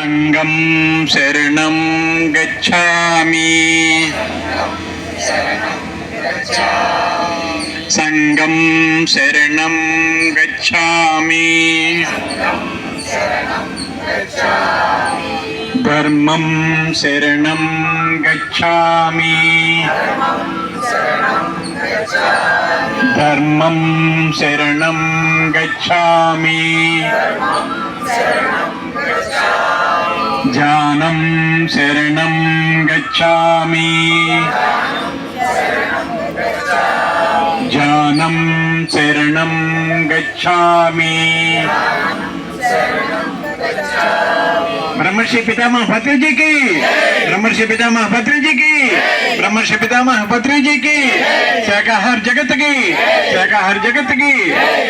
சங்கம் சரணம் கச்சாமி. சங்கம் சரணம் கச்சாமி. धर्मं शरणं गच्छामि धर्मं शरणं गच्छामि ध्यानं शरणं गच्छामि। ज्ञानं शरणं गच्छामि। ब्रह्मर्षि पितामह भद्र जी की। ब्रह्मर्षि पितामह भद्र जी की। బ్రహ్మర్షి పితామహ పత్రిజీకి శాకాహార జగత్కి శాకాహార జగత్కి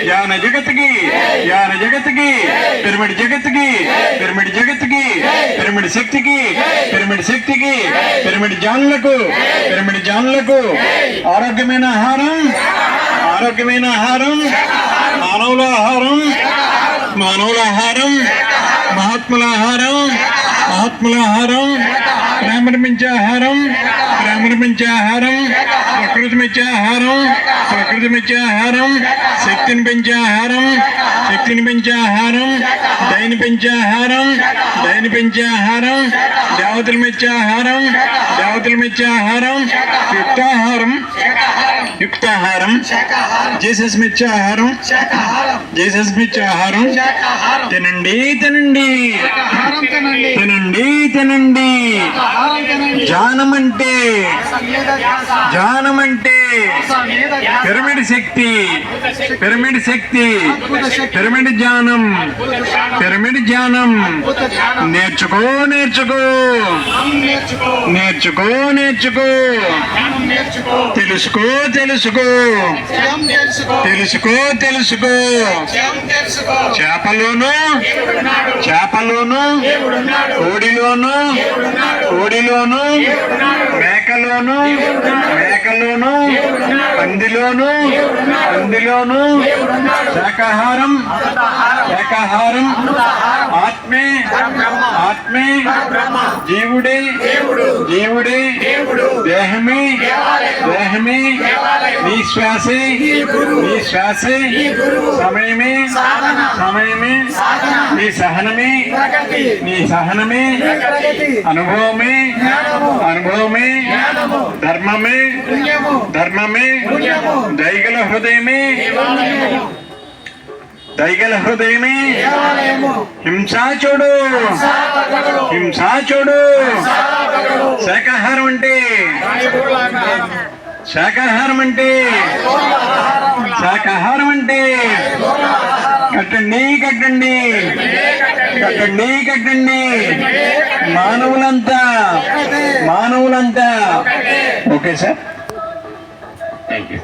యాన జగత్కి యాన జగత్కి పిరమిడ్ జగత్కి పిరమిడ్ జగత్కి పిరమిడ్ శక్తికి పిరమిడ్ శక్తికి పిరమిడ్ జానులకు పిరమిడ్ జానులకు ఆరోగ్యమైన ఆహారం ఆరోగ్యమైన ఆహారం మానవుల ఆహారం మానవుల ఆహారం మహాత్ముల ఆహారం ఆత్మల ఆహారం ప్రేమనిపించే ఆహారం ప్రేమనిపించే ఆహారం ప్రకృతి మెచ్చే ఆహారం ప్రకృతి మెచ్చే ఆహారం శక్తిని పెంచే ఆహారం శక్తిని పెంచే ఆహారం దయని పెంచే ఆహారం దయని పెంచే ఆహారం దేవతలు మెచ్చే ఆహారం దేవతలు మెచ్చే ఆహారం యుక్తాహారం. జీసస్ మెచ్చే ఆహారం జీసస్ మెచ్చే ఆహారం తినండి తినండి. తినండి. తినండి తినండి. ఆహారం పిరమిడ్ శక్తి పిరమిడ్ శక్తి పిరమిడ్ జ్ఞానం పిరమిడ్ జ్ఞానం. నేర్చుకో నేర్చుకో. నేర్చుకో నేర్చుకో. తెలుసుకో తెలుసుకో. తెలుసుకో తెలుసుకో. చేపలోను చేపలోను కోడిలోను కోడిలోను మేకలోను మేకలోను పందిలోను పందిలోను శాకాహారం శాకాహారం ఆత్మే ఆత్మే జీవుడే జీవుడే దేహమే దేహమే నీ శ్వాసే నీ శ్వాసే సమయమే సమయమే నీ సహనమే నీ సహనమే ప్రగతి. అనుభవమే అనుభవమే ధర్మమే ధర్మమే దైగల హృదయమే దైగల హృదయమే హింసా చూడు హింసా చూడు శాకాహారం అంటే శాకాహారం అంటే శాకాహారం. అంటే కట్టండి. కట్టండి. కట్టండి కట్టండి. మానవులంతా మానవులంతా. Okay sir. Thank you